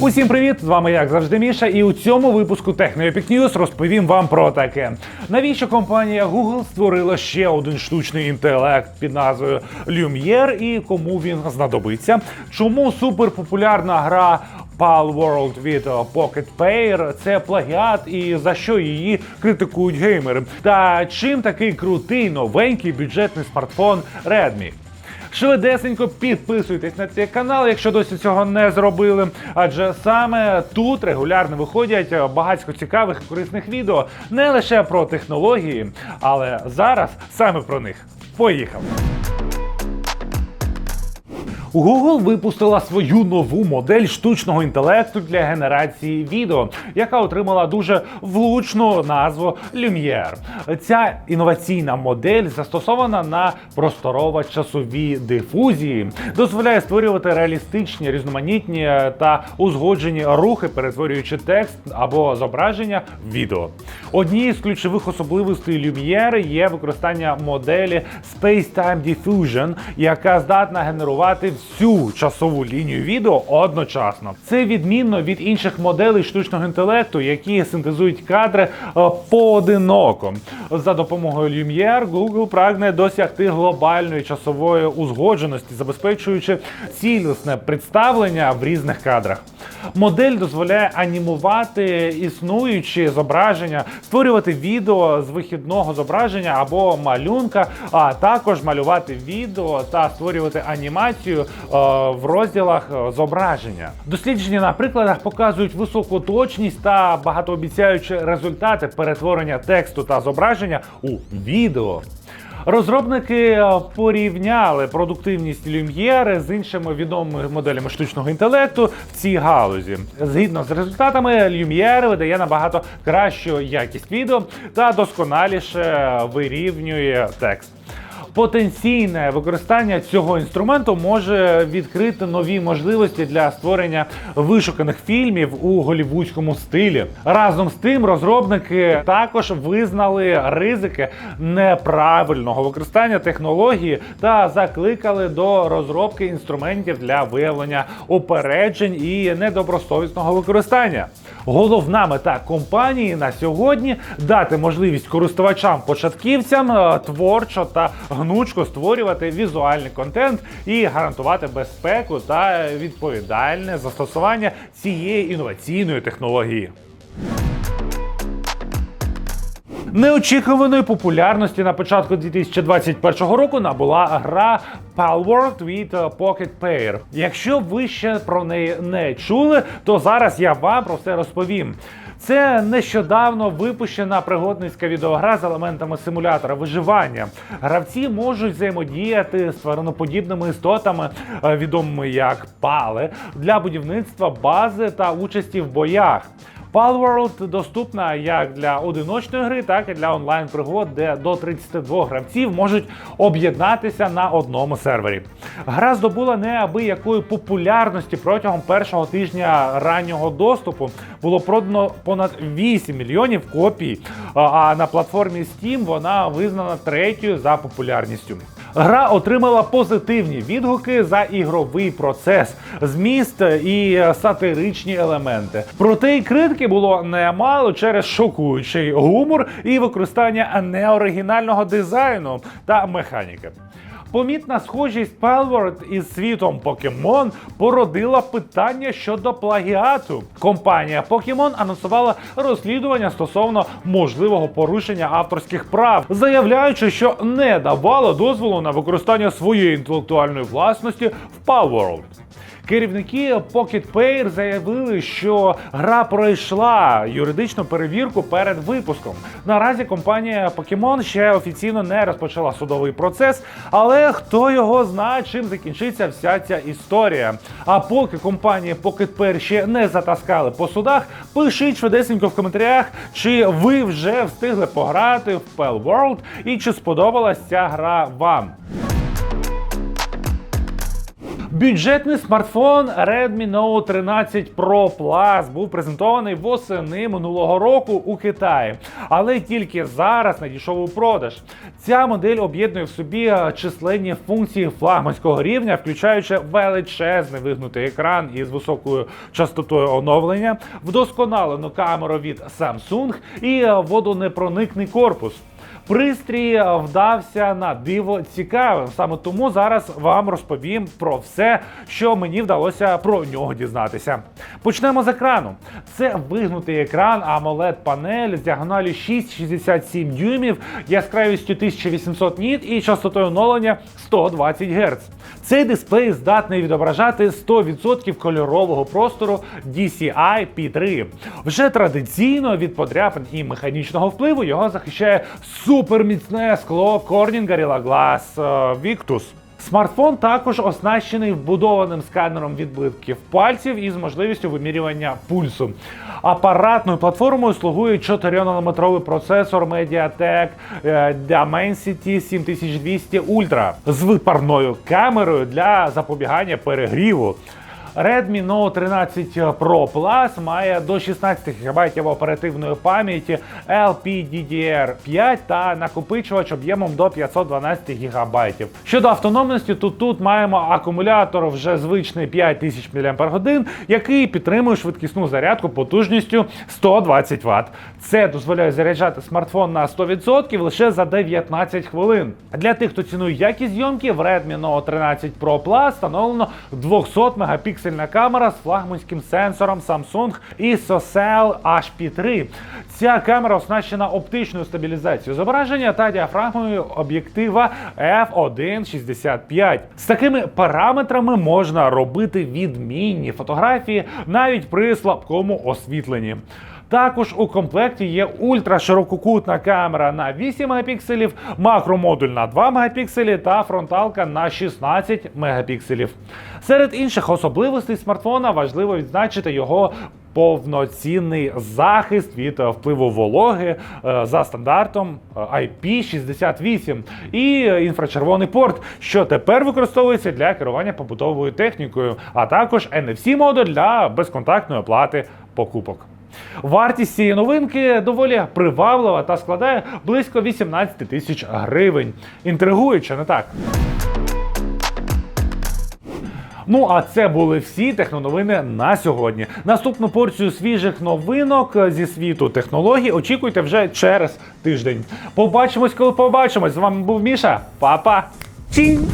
Усім привіт! З вами як завжди Міша, і у цьому випуску Techno News розповім вам про таке. Навіщо компанія Google створила ще один штучний інтелект під назвою Lumiere і кому він знадобиться? Чому суперпопулярна гра Pal World від Pocket Pair – це плагіат і за що її критикують геймери? Та чим такий крутий новенький бюджетний смартфон Redmi? Швидесенько підписуйтесь на цей канал, якщо досі цього не зробили. Адже саме тут регулярно виходять багатько цікавих і корисних відео не лише про технології, але зараз саме про них. Поїхали! Google випустила свою нову модель штучного інтелекту для генерації відео, яка отримала дуже влучну назву Lumiere. Ця інноваційна модель застосована на просторово-часові дифузії, дозволяє створювати реалістичні, різноманітні та узгоджені рухи, перетворюючи текст або зображення в відео. Однією з ключових особливостей Lumiere є використання моделі Space-Time Diffusion, яка здатна генерувати всю часову лінію відео одночасно. Це відмінно від інших моделей штучного інтелекту, які синтезують кадри е, поодиноко. За допомогою Lumiere Google прагне досягти глобальної часової узгодженості, забезпечуючи цілісне представлення в різних кадрах. Модель дозволяє анімувати існуючі зображення, створювати відео з вихідного зображення або малюнка, а також малювати відео та створювати анімацію е, в розділах е, зображення. Дослідження на прикладах показують високу точність та багатообіцяючі результати перетворення тексту та зображення у відео. Розробники е, порівняли продуктивність Люм'єри з іншими відомими моделями штучного інтелекту в цій галузі. Згідно з результатами, Люм'єр видає набагато кращу якість відео та досконаліше вирівнює текст. Потенційне використання цього інструменту може відкрити нові можливості для створення вишуканих фільмів у голівудському стилі. Разом з тим, розробники також визнали ризики неправильного використання технології та закликали до розробки інструментів для виявлення упереджень і недобросовісного використання. Головна мета компанії на сьогодні дати можливість користувачам-початківцям е, творчо та гнучко створювати візуальний контент і гарантувати безпеку та відповідальне застосування цієї інноваційної технології. Неочікуваної популярності на початку 2021 року набула гра Palworld від Pocket Pair. Якщо ви ще про неї не чули, то зараз я вам про це розповім. Це нещодавно випущена пригодницька відеогра з елементами симулятора виживання. Гравці можуть взаємодіяти з твариноподібними істотами, е, відомими як пали, для будівництва бази та участі в боях. Palworld доступна як для одиночної гри, так і для онлайн-пригод, де до 32 гравців можуть об'єднатися на одному сервері. Гра здобула неабиякої популярності протягом першого тижня раннього доступу. Було продано понад 8 мільйонів копій. А на платформі Steam вона визнана третьою за популярністю. Гра отримала позитивні відгуки за ігровий процес, зміст і сатиричні елементи. Проте й критики було немало через шокуючий гумор і використання неоригінального дизайну та механіки. Помітна схожість Palworld із світом Покемон породила питання щодо плагіату. Компанія Покемон анонсувала розслідування стосовно можливого порушення авторських прав, заявляючи, що не давала дозволу на використання своєї інтелектуальної власності в Palworld. Керівники Pocket Pair заявили, що гра пройшла юридичну перевірку перед випуском. Наразі компанія Pokemon ще офіційно не розпочала судовий процес, але хто його знає, чим закінчиться вся ця історія. А поки компанія Pocket Pair ще не затаскали по судах, пишіть швидесенько в коментарях, чи ви вже встигли пограти в Pell World і чи сподобалась ця гра вам. Бюджетний смартфон Redmi Note 13 Pro Plus був презентований восени минулого року у Китаї, але тільки зараз надійшов у продаж. Ця модель об'єднує в собі е, численні функції флагманського рівня, включаючи величезний вигнутий екран із високою частотою оновлення, вдосконалену камеру від Samsung і е, водонепроникний корпус. Пристрій е, вдався на диво цікавим. Саме тому зараз вам розповім про все, що мені вдалося про нього дізнатися. Почнемо з екрану. Це вигнутий екран amoled панель з діагоналі 6,67 дюймів, яскравістю 1800 ніт і частотою оновлення 120 Гц. Цей дисплей здатний відображати 100% кольорового простору DCI P3. Вже традиційно від подряпин і механічного впливу його захищає суперміцне скло Corning Gorilla Glass е, Victus. Смартфон також оснащений вбудованим сканером відбитків пальців із можливістю вимірювання пульсу. Апаратною платформою слугує 4-нанометровий процесор MediaTek е, Dimensity 7200 Ultra з випарною камерою для запобігання перегріву. Redmi Note 13 Pro Plus має до 16 ГБ оперативної пам'яті LPDDR5 та накопичувач об'ємом до 512 ГБ. Щодо автономності, то тут маємо акумулятор вже звичний 5000 мАч, який підтримує швидкісну зарядку потужністю 120 Вт. Це дозволяє заряджати смартфон на 100% лише за 19 хвилин. Для тих, хто цінує якість зйомки, в Redmi Note 13 Pro Plus встановлено 200 мегапіксельна камера з флагманським сенсором Samsung ISOCELL HP3. Ця камера оснащена оптичною стабілізацією зображення та діафрагмою об'єктива f1.65. З такими параметрами можна робити відмінні фотографії навіть при слабкому освітленні. Також у комплекті є ультраширококутна камера на 8 мегапікселів, макромодуль на 2 мегапікселі та фронталка на 16 мегапікселів. Серед інших особливостей смартфона важливо відзначити його повноцінний захист від е, впливу вологи е, за стандартом е, IP68 і інфрачервоний порт, що тепер використовується для керування побутовою технікою, а також NFC модуль для безконтактної оплати покупок. Вартість цієї новинки доволі приваблива та складає близько 18 тисяч гривень. Інтригуюче, не так? Ну а це були всі техноновини на сьогодні. Наступну порцію свіжих новинок зі світу технологій очікуйте вже через тиждень. Побачимось, коли побачимось. З вами був Міша. Па-па! Чінь!